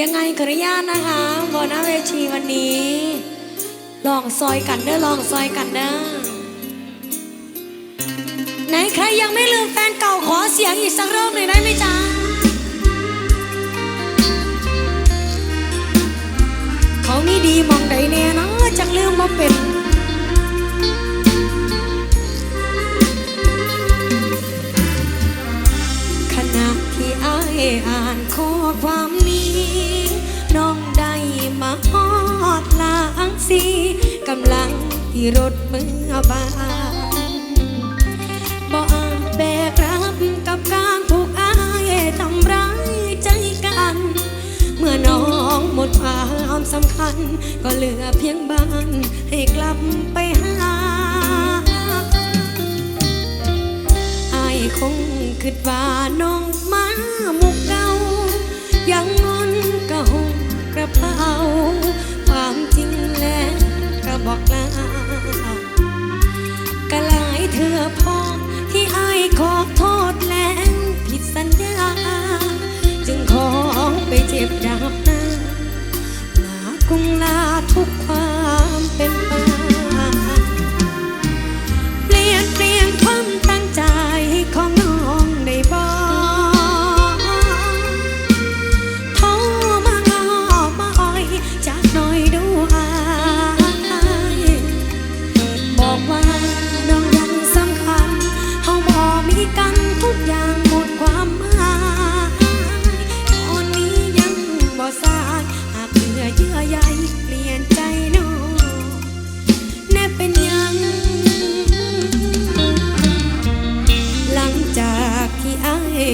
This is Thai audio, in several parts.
ยังไงขออนุญาตนะคะบนหน้าเวทีวันนี้ ลองซอยกันเด้อลองซอยกันเด้อไหนใครยังไม่ลืมแฟนเก่าขอเสียงอีกสักรอบหน่อยได้ไหมจ๊ะเขามีดีมองใดแน่นะจักลืมมาเป็น อ่านข้อความนี้ น้องได้มาฮอดลางสีกำลังที่รถเมื่อบานบ่อาจแบกรับกับการถูกอายทำร้ายใจกัน เมื่อน้องหมดความสำคัญ ก็เหลือเพียงบ้านให้กลับไปหา คงคิดว่าน้องมาหมุกเก่ายังงอนกระหงกระเป๋าความจริงแล้วก็บอกลากะหลายเธอพอที่อายขอโทษแล้วผิดสัญญา จึงขอไปเจ็บดับหน้าลากุงลาทุกความ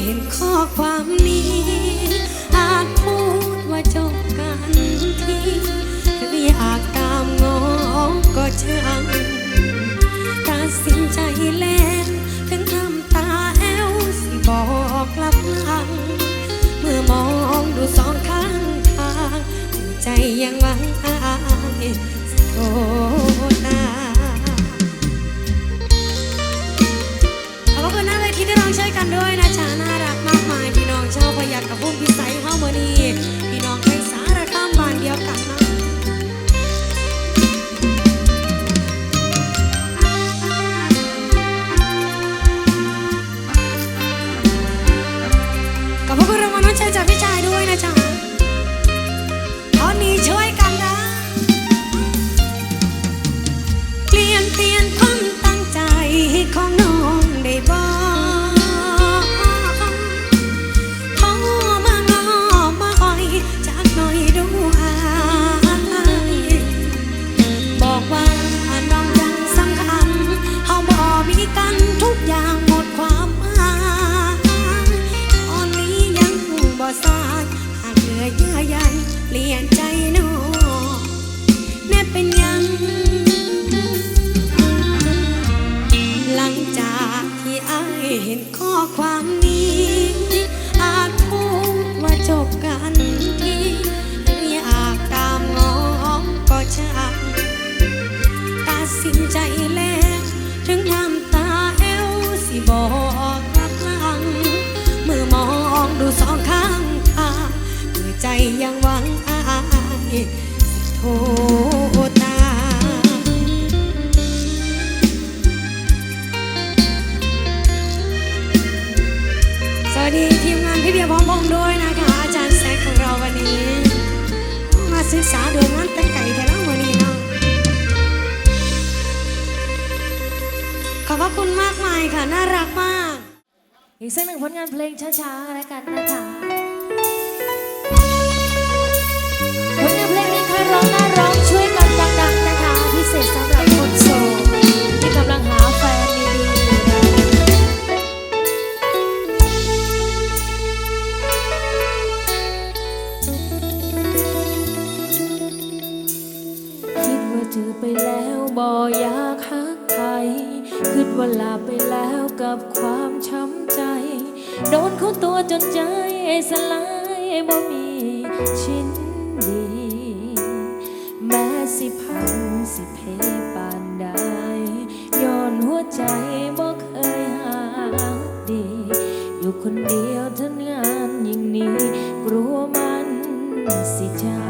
เห็นข้อความนี้ อาจพูดว่าจบกันทีหรืออยากตามงอก็ช่างตัดสินใจแล้วถึงน้ำตาแอวสิบอกกลับหลัง เมื่อมองดูสองข้างทาง ใจยังหวังอา ลี่ยนใจนอแน่เป็นยัง หลังจากที่อายเห็นข้อความ ผลงานเพลงช้าๆแล้วกันนะคะผลงานเพลงนี้ใครร้องน่าร้องช่วยกันดังๆนะคะ พิเศษสำหรับคนโสดที่กำลังหาแฟนดีๆอยู่นคิดว่าเจอไปแล้วบ่อยากหักใครคิดว่าลาไปแล้วกับความช้ำใจ โดนเขาตัวจนใจสลายบ่มีชิ้นดี แม้สิพังสิเพปานใดย้อนหัวใจบ่เคยหาดี อยู่คนเดียวทำงานยิ่งนี้ กลัวมันสิเจ้า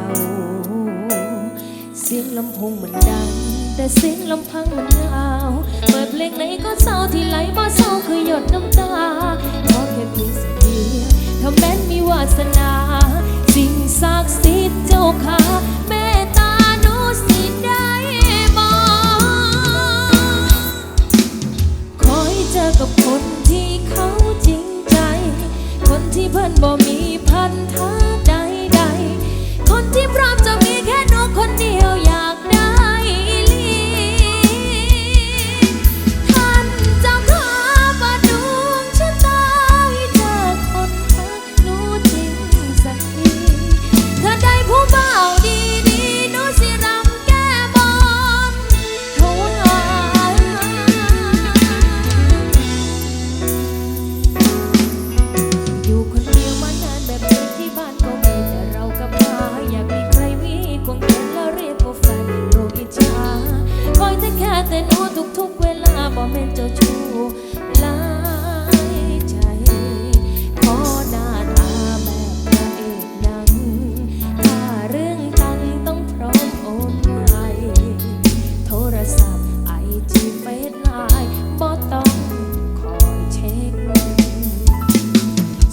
เสียงลำโพงมันดังแต่เสียงลำพังมันเหงาเปิดเพลงไหนก็เศร้าที่ไหลบ่เศร้าคือหยดน้ำ สนา สิ่งศักดิ์สิทธิ์เจ้าค่ะ คอยแต่แค่แต่หนูทุกๆเวลาบอกแม่นเจ้าชู้ลายใจ ขอหน้าตาแบบพระเอกนังถ้าเรื่องตังต้องพร้อมโอนเงินโทรศัพท์ไอจีเฟซไลน์บ่ต้องคอยเช็ค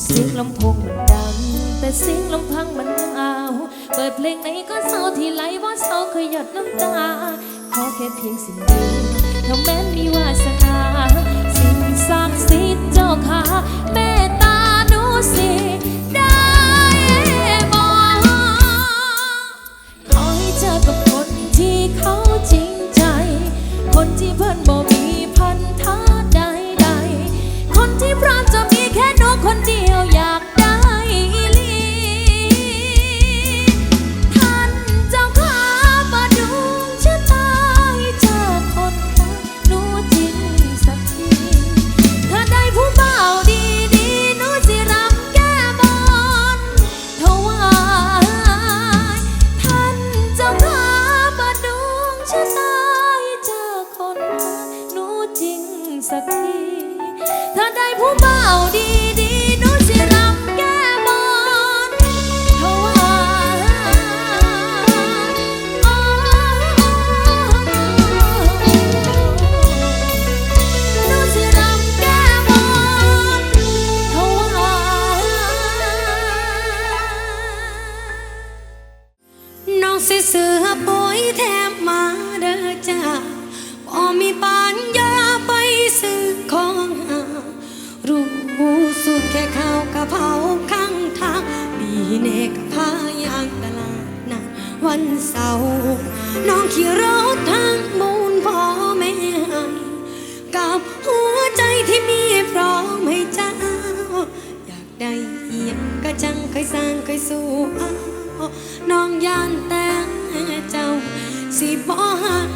เสียงลำโพงมันดัง แต่เสียงลำพังมันเหงา เปิดเพลงไหนก็เศร้าที่ไหลว่าเศร้าเคยหยดน้ำตา ขอแค่เพียงสิ่งเดียวถ้าแม้นมีวาสนา สิ่งศักดิ์สิทธิ์เจ้าค่ะแม่ตาหนูสิได้บอกขอให้เจอกับคนที่เขาจริงใจ คนที่เพิ่นบ่มีพั เนกพายางตลาดนัดวันเสาร์น้องขี่รถทางมูลพ่อแม่ให้กับหัวใจที่มีพร้อมให้เจ้า อยากได้เอียงก็จังเคยสร้างเคยสู้เอาน้องยานแต่เจ้า สิบ่หัก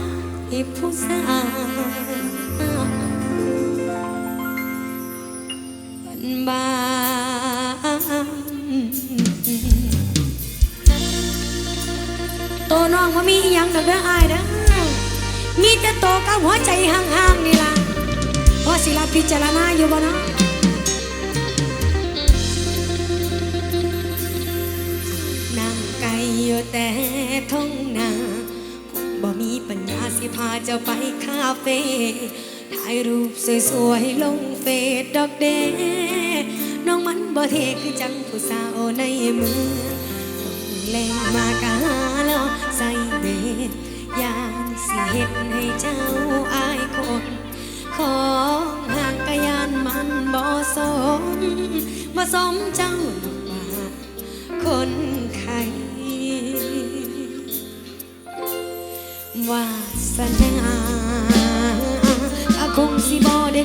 ให้ผู้สาว น้องว่ามีอหยังดอกเด้ออายเด้อมีแต่โตกับหัวใจห่างๆนี่ล่ะพอสิรับพิจารณาอยู่บ่เนาะนั่งไกลอยู่แต่ท้องนาคงบ่มีปัญญาสิพาเจ้าไปคาเฟ่ถ่ายรูปสวยๆลงเฟซดอกเดน้องมันบ่เทคือจังผู้สาวในเมือง ต้องมากาลอใส่เบ็ดยานสิเฮ็ดให้เจ้าอายคนของห่างกะยานมันบ่สมบ่สมเจ้าดอกว่าคนไข้วาสนาคงสิบ่ได้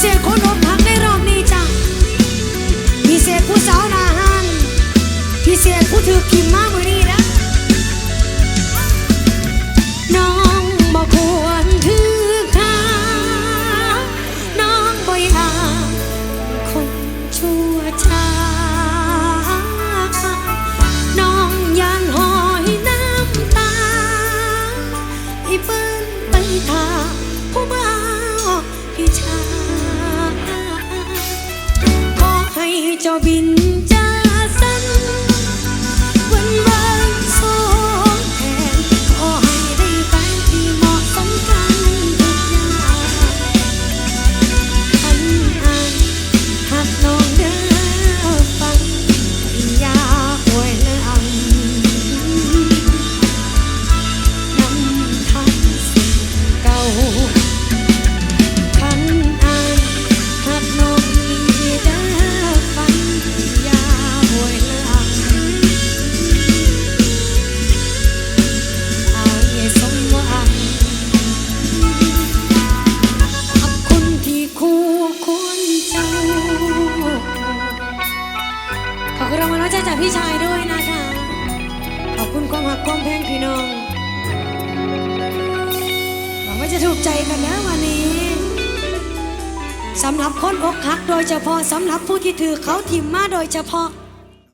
谢谢坤 เฉพาะสำหรับผู้ที่ถือเขาทิมมาโดยเฉพาะ